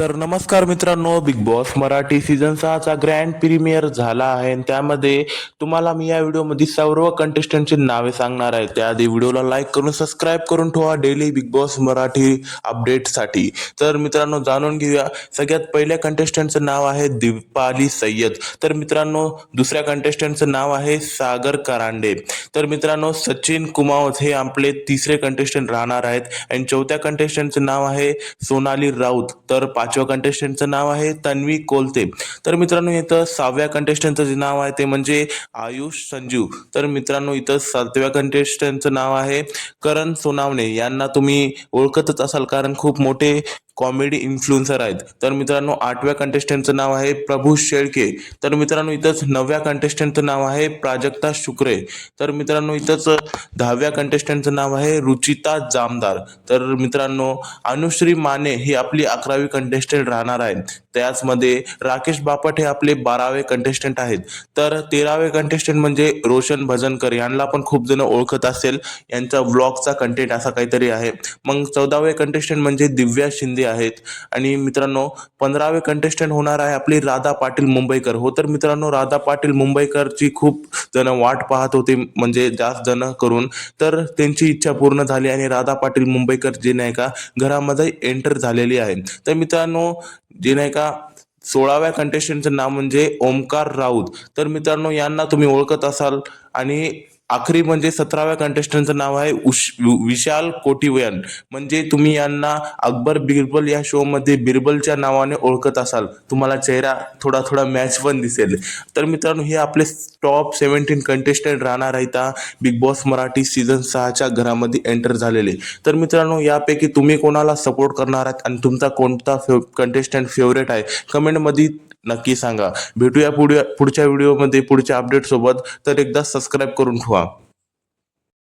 तर नमस्कार मित्रांनो बिग बॉस मराठी सीझन सहाचा ग्रँड प्रीमियर झाला आहे. आणि त्यामध्ये तुम्हाला मी या व्हिडिओमध्ये सर्व कंटेस्टंटची नावे सांगणार आहे. त्याआधी व्हिडिओला लाईक करून सबस्क्राईब करून ठेवा डेली बिग बॉस मराठी अपडेटसाठी तर मित्रांनो जाणून घेऊया. सगळ्यात पहिल्या कंटेस्टंटचं नाव आहे दीपाली सय्यद. तर मित्रांनो दुसऱ्या कंटेस्टंटचं नाव आहे सागर करांडे. तर मित्रांनो सचिन कुमावत हे आपले तिसरे कंटेस्टंट राहणार आहेत. आणि चौथ्या कंटेस्टंटचं नाव आहे सोनाली राऊत. तर पाचव्या कंटेस्टंटचं नाव आहे तन्वी कोलते. तर मित्रांनो इथं सहाव्या कंटेस्टंटचं जे नाव आहे ते म्हणजे आयुष संजीव. तर मित्रांनो इथं सातव्या कंटेस्टंटचं नाव आहे करण सोनावणे. यांना तुम्ही ओळखतच असाल कारण खूप मोठे कॉमेडी इन्फ्लुएन्सर आहेत. तर मित्रांनो आठव्या कंटेस्टंटचं नाव आहे प्रभू शेळके. तर मित्रांनो इथंच नवव्या कंटेस्टंटचं नाव आहे प्राजक्ता शुक्रे. तर मित्रांनो इथंच दहाव्या कंटेस्टंटचं नाव आहे रुचिता जामदार. तर मित्रांनो अनुश्री माने ही आपली अकरावी कंटेस्टंट राहणार आहे. त्याचमध्ये राकेश बापट हे आपले बारावे कंटेस्टंट आहेत. तर तेरावे कंटेस्टंट म्हणजे रोशन भजनकर. यांना पण खूप जण ओळखत असेल. यांचा व्लॉगचा कंटेंट असा काहीतरी आहे. मग चौदावे कंटेस्टंट म्हणजे दिव्या शिंदे आहेत. आणि मित्रांनो पंधरावे कंटेस्टंट होणार आहे आपली राधा पाटील मुंबईकर. हो तर मित्रांनो राधा पाटील मुंबईकरची खूप जण वाट पाहत होते म्हणजे जास्त जण करून. तर त्यांची इच्छा पूर्ण झाली आणि राधा पाटील मुंबईकर जे नाही का घरामध्ये एंटर झालेली आहे. तर मित्रांनो जे नाही का सोळाव्या कंटेस्टंटचं नाव म्हणजे ओमकार राऊत. तर मित्रांनो यांना तुम्ही ओळखत असाल. आणि आखरी म्हणजे सतराव्या कंटेस्टंटचं नाव आहे उश वि- विशाल कोटिवयन. म्हणजे तुम्ही यांना अकबर बिरबल या शोमध्ये बिरबलच्या नावाने ओळखत असाल. तुम्हाला चेहरा थोडा थोडा मॅच पण दिसेल. तर मित्रांनो हे आपले टॉप सेव्हन्टीन कंटेस्टंट राहणार आहेत बिग बॉस मराठी सीझन सहाच्या घरामध्ये एंटर झालेले. तर मित्रांनो यापैकी तुम्ही कोणाला सपोर्ट करणार आहात? आणि तुमचा कोणता फेव कंटेस्टंट फेवरेट आहे? कमेंटमध्ये नक्की सांगा. भेटूया पुढे पुढच्या व्हिडिओमध्ये पुढच्या अपडेटसोबत तर एकदा सबस्क्राईब करून ठेवा.